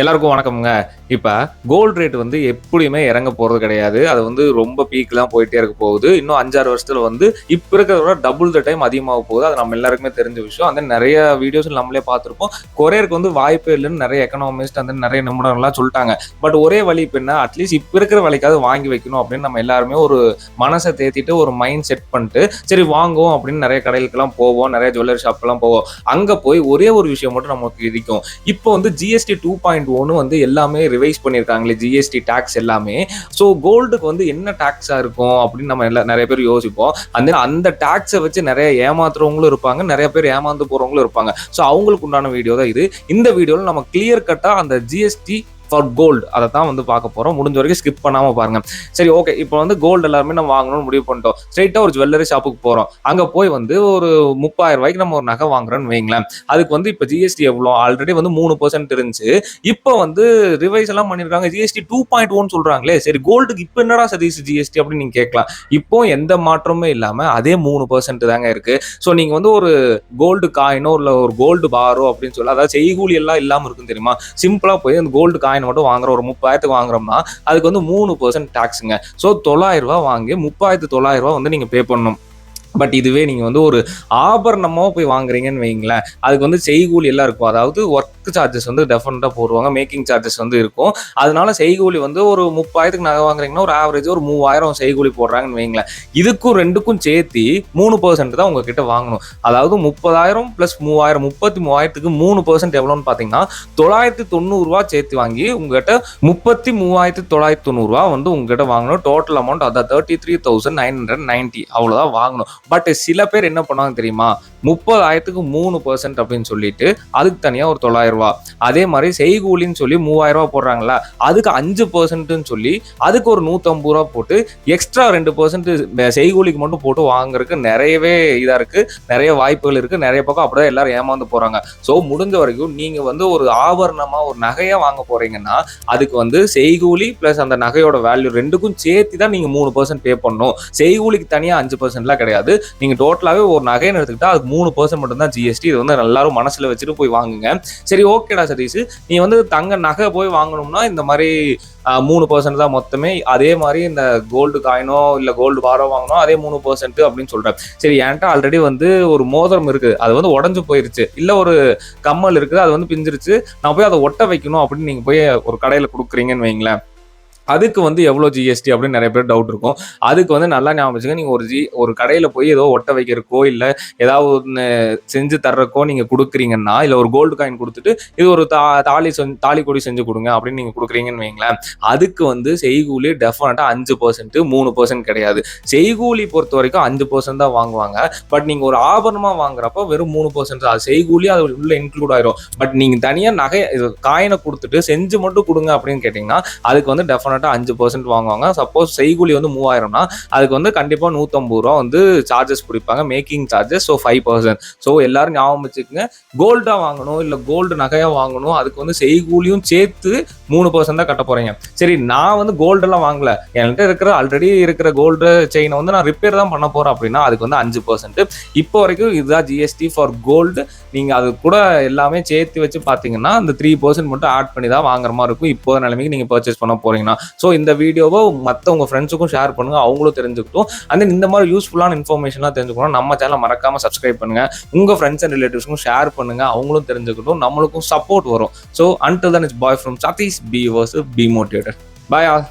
எல்லாருக்கும் வணக்கம்ங்க. இப்போ கோல்டு ரேட் வந்து எப்படியுமே இறங்க போகிறது கிடையாது. அது வந்து ரொம்ப பீக்லாம் போயிட்டே இருக்க போகுது. இன்னும் அஞ்சாறு வருஷத்தில் வந்து இப்போ இருக்கிறதோட டபுள் த டைம் அதிகமாக போகுது. அது நம்ம எல்லாருக்குமே தெரிஞ்ச விஷயம். அந்த நிறைய வீடியோஸ் நம்மளே பார்த்துருப்போம். கொரியருக்கு வந்து வாய்ப்பே இல்லைன்னு நிறைய எக்கனாமிஸ்ட் அந்த நிறைய நிபுணர்லாம் சொல்லிட்டாங்க. பட் ஒரே வழி இப்போ என்ன? அட்லீஸ்ட் இப்போ இருக்கிற வழிக்காவது வாங்கி வைக்கணும் அப்படின்னு நம்ம எல்லாருமே ஒரு மனசை தேத்திட்டு ஒரு மைண்ட் செட் பண்ணிட்டு சரி வாங்குவோம் அப்படின்னு நிறைய கடைகளுக்கெல்லாம் போவோம். நிறைய ஜுவல்லரி ஷாப்லாம் போவோம். அங்கே போய் ஒரே ஒரு விஷயம் மட்டும் நமக்கு இருக்கும் இப்போ வந்து ஜிஎஸ்டி டூ பாயிண்ட் ஒன்று வந்து எல்லாமே ரிவைஸ் பண்ணியிருக்காங்களே ஜிஎஸ்டி டேக்ஸ் எல்லாமே. ஸோ கோல்டுக்கு வந்து என்ன டேக்ஸாக இருக்கும் அப்படின்னு நம்ம எல்லா நிறைய பேர் யோசிப்போம். அந்த அந்த டேக்ஸை வச்சு நிறைய ஏமாத்துறவங்களும் இருப்பாங்க நிறைய பேர் ஏமாந்து போகிறவங்களும் இருப்பாங்க. ஸோ அவங்களுக்கு உண்டான வீடியோ தான் இது. இந்த வீடியோவில் நம்ம கிளியர் கட்டாக அந்த ஜிஎஸ்டி ஃபார் கோல்டு அதை தான் வந்து பார்க்க போகிறோம் முடிஞ்ச வரைக்கும் ஸ்கிப் பண்ணாமல் பாருங்கள் சரி ஓகே இப்போ வந்து கோல்டு எல்லாருமே நம்ம வாங்கணும்னு முடிவு பண்ணிட்டோம். ஸ்ட்ரைட்டாக ஒரு ஜுவல்லரி ஷாப்புக்கு போகிறோம் அங்கே போய் வந்து ஒரு முப்பாயிரம் ரூபாய்க்கு நம்ம ஒரு நகை வாங்குறோம்னு வைங்களேன். அதுக்கு வந்து இப்போ ஜிஎஸ்டி எவ்வளோ? ஆல்ரெடி வந்து மூணு பர்சன்ட் இருந்துச்சு. இப்போ வந்து ரிவைஸ் எல்லாம் பண்ணியிருக்காங்க ஜிஎஸ்டி டூ பாயிண்ட் ஒன் சொல்கிறாங்களே சரி கோல்டுக்கு இப்போ என்னடா சதீஷ் ஜிஎஸ்டி அப்படின்னு நீங்கள் கேட்கலாம். இப்போ எந்த மாற்றமுமே இல்லாமல் அதே மூணு பர்சன்ட் தாங்க இருக்குது ஸோ நீங்கள் வந்து ஒரு கோல்டு காயினோ இல்லை ஒரு கோல்டு பாரோ அப்படின்னு சொல்லி அதாவது செய்கூலி எல்லாம் இல்லாமல் இருக்கும் தெரியுமா? சிம்பிளாக போய் அந்த கோல்டு காயின் மட்டும் வாங்குற ஒரு முப்பாயிரத்துக்கு வாங்குறோம்னா அதுக்கு வந்து மூணு பர்சன்ட் டாக்ஸுங்க ஸோ தொள்ளாயிரம் ரூபாய் வாங்கி முப்பாயிரத்து தொள்ளாயிரம் ரூபாய் வந்து நீங்கள் பே பண்ணணும். பட் இதுவே நீங்கள் வந்து ஒரு ஆபரணமாக போய் வாங்குறீங்கன்னு வைங்களேன் அதுக்கு வந்து செய்கூலி எல்லாம் இருக்கும். அதாவது ஒர்க் சார்ஜஸ் வந்து டெஃபினட்டாக போடுவாங்க. மேக்கிங் சார்ஜஸ் வந்து இருக்கும். அதனால செய்கூலி வந்து ஒரு முப்பாயிரத்துக்கு நகை வாங்குறீங்கன்னா ஒரு ஆவரேஜ் ஒரு மூவாயிரம் செய்கூலி போடுறாங்கன்னு வைங்களேன் இதுக்கும் ரெண்டுக்கும் சேர்த்து மூணு பர்சன்ட் தான் உங்ககிட்ட வாங்கணும். அதாவது முப்பதாயிரம் ப்ளஸ் மூவாயிரம் முப்பத்தி மூவாயிரத்துக்கு மூணு பர்சன்ட் எவ்வளோன்னு பார்த்தீங்கன்னா தொள்ளாயிரத்தி தொண்ணூறுரூவா சேர்த்து வாங்கி உங்ககிட்ட முப்பத்தி மூவாயிரத்தி தொள்ளாயிரத்தி தொண்ணூறுரூவா வந்து உங்ககிட்ட வாங்கணும். டோட்டல் அமௌண்ட் அதான் thirty three thousand nine hundred ninety அவ்வளோதான் வாங்கணும். பட் சில பேர் என்ன பண்ணுவாங்க தெரியுமா? முப்பதாயிரத்துக்கு மூணு பர்சன்ட் அப்படின்னு சொல்லிட்டு அதுக்கு தனியாக ஒரு தொள்ளாயிரம் ரூபா. அதே மாதிரி செய்கூலின்னு சொல்லி மூவாயிரம் ரூபா போடுறாங்களா அதுக்கு அஞ்சு பர்சன்ட்னு சொல்லி அதுக்கு ஒரு நூற்றம்பது ரூபா போட்டு எக்ஸ்ட்ரா ரெண்டு பர்சன்ட் செய்கூலிக்கு மட்டும் போட்டு வாங்குறதுக்கு நிறையவே இதாக இருக்கு. நிறைய வாய்ப்புகள் இருக்கு. நிறைய பக்கம் அப்படிதான் எல்லாரும் ஏமாந்து போறாங்க. ஸோ முடிஞ்ச வரைக்கும் நீங்க வந்து ஒரு ஆபரணமா ஒரு நகையை வாங்க போறீங்கன்னா அதுக்கு வந்து செய்கூலி பிளஸ் அந்த நகையோட வேல்யூ ரெண்டுக்கும் சேர்த்து தான் நீங்க மூணு பர்சன்ட் பே பண்ணணும். செய்கூலிக்கு தனியா அஞ்சு பர்சன்ட்லாம் கிடையாது. நீங்க டோட்டலாவே ஒரு நகைன்னு எடுத்துக்கிட்டா அது மூணு பர்சன்ட் மட்டும் தான் ஜிஎஸ்டி இது வந்து எல்லாரும் மனசுல வச்சுட்டு போய் வாங்குங்க. சரி ஓகேடா சதீஷ். நீ வந்து தங்க நகை போய் வாங்கணும்னா இந்த மாதிரி மூணு பர்சன்ட் தான் மொத்தமே. அதே மாதிரி இந்த கோல்டு காயினோ இல்லை கோல்டு பாரோ வாங்கினோம் அதே மூணு பர்சன்ட் அப்படின்னு சொல்கிறேன் சரி என்கிட்ட ஆல்ரெடி வந்து ஒரு மோதிரம் இருக்குது அது வந்து உடஞ்சு போயிருச்சு. இல்லை ஒரு கம்மல் இருக்குது. அது வந்து பிஞ்சிருச்சு. நான் போய் அதை ஒட்ட வைக்கணும் அப்படின்னு நீங்கள் போய் ஒரு கடையில் கொடுக்குறீங்கன்னு வைங்களேன். அதுக்கு வந்து எவ்வளோ ஜிஎஸ்டி அப்படின்னு நிறைய பேர் டவுட் இருக்கும். அதுக்கு வந்து நல்லா ஞாபகம் வச்சுங்க நீங்கள் ஒரு ஜி ஒரு கடையில் போய் ஏதோ ஒட்ட வைக்கிறக்கோ இல்லை ஏதாவது ஒன்று செஞ்சு தர்றக்கோ நீங்கள் கொடுக்குறீங்கன்னா இல்லை ஒரு கோல்டு காயின் கொடுத்துட்டு இது ஒரு தா தாலி செஞ்சு தாலி கொடி செஞ்சு கொடுங்க அப்படின்னு நீங்கள் கொடுக்குறீங்கன்னு வைங்களேன். அதுக்கு வந்து செய்கூலி டெஃபினட்டாக அஞ்சு பர்சன்ட்டு மூணு பர்சன்ட் கிடையாது. செய்கூலி பொறுத்த வரைக்கும் அஞ்சு பர்சன்ட் தான் வாங்குவாங்க. பட் நீங்கள் ஒரு ஆபரணமாக வாங்குறப்போ வெறும் மூணு பர்சன்ட் அது செய்கூலி அது உள்ள இன்க்ளூட் ஆயிரும். பட் நீங்கள் தனியாக நகை காயினை கொடுத்துட்டு செஞ்சு மட்டும் கொடுங்க அப்படின்னு கேட்டிங்கன்னா அதுக்கு வந்து டெஃபினட்டாக அஞ்சு பர்சன்ட் வாங்குவாங்க. சப்போஸ் செய்கூலி வந்து மூவாயிரம்னா அதுக்கு வந்து கண்டிப்பாக நூற்றம்பது ரூபா வந்து சார்ஜஸ் பிடிப்பாங்க. Making charges so five percent so எல்லாரும் ஞாபகம் வச்சுக்கோங்க. கோல்டாக வாங்கணும் இல்லை கோல்டு நகையாக வாங்கணும் அதுக்கு வந்து செய்கூலியும் சேர்த்து மூணு பர்சன்ட் தான் கட்ட போகிறீங்க சரி நான் வந்து கோல்டெல்லாம் வாங்கல. என்கிட்ட இருக்கிற ஆல்ரெடி இருக்கிற கோல்டு செயினை வந்து நான் ரிப்பேர் தான் பண்ண போகிறேன் அப்படின்னா அதுக்கு வந்து அஞ்சு பர்சன்ட் இப்போ வரைக்கும் இதுதான் ஜிஎஸ்டி ஃபார் கோல்டு நீங்கள் அது கூட எல்லாமே சேர்த்து வச்சு பார்த்தீங்கன்னா அந்த த்ரீ பர்சன்ட் மட்டும் ஆட் பண்ணி தான் வாங்குற மாதிரி இருக்கும். இப்போ நிலைமைக்கு நீங்கள் பர்ச்சேஸ் பண்ண போகிறீங்கன்னா ஸோ இந்த வீடியோவை மற்றவங்க ஃப்ரெண்ட்ஸுக்கும் ஷேர் பண்ணுங்கள் அவங்களும் தெரிஞ்சுக்கிட்டும். அண்ட் இந்த மாதிரி யூஸ்ஃபுல்லான இன்ஃபர்மேஷன்லாம் தெரிஞ்சுக்கணும் நம்ம சேனலை மறக்காமல் சப்ஸ்கிரைப் பண்ணுங்கள் உங்கள் ஃப்ரெண்ட்ஸ் அண்ட் ரிலேட்டிவ்ஸ்க்கும் ஷேர் பண்ணுங்கள் அவங்களும் தெரிஞ்சுக்கிட்டும் நம்மளுக்கும் சப்போர்ட் வரும். So until then it's bye from Satish B verse B motivator bye all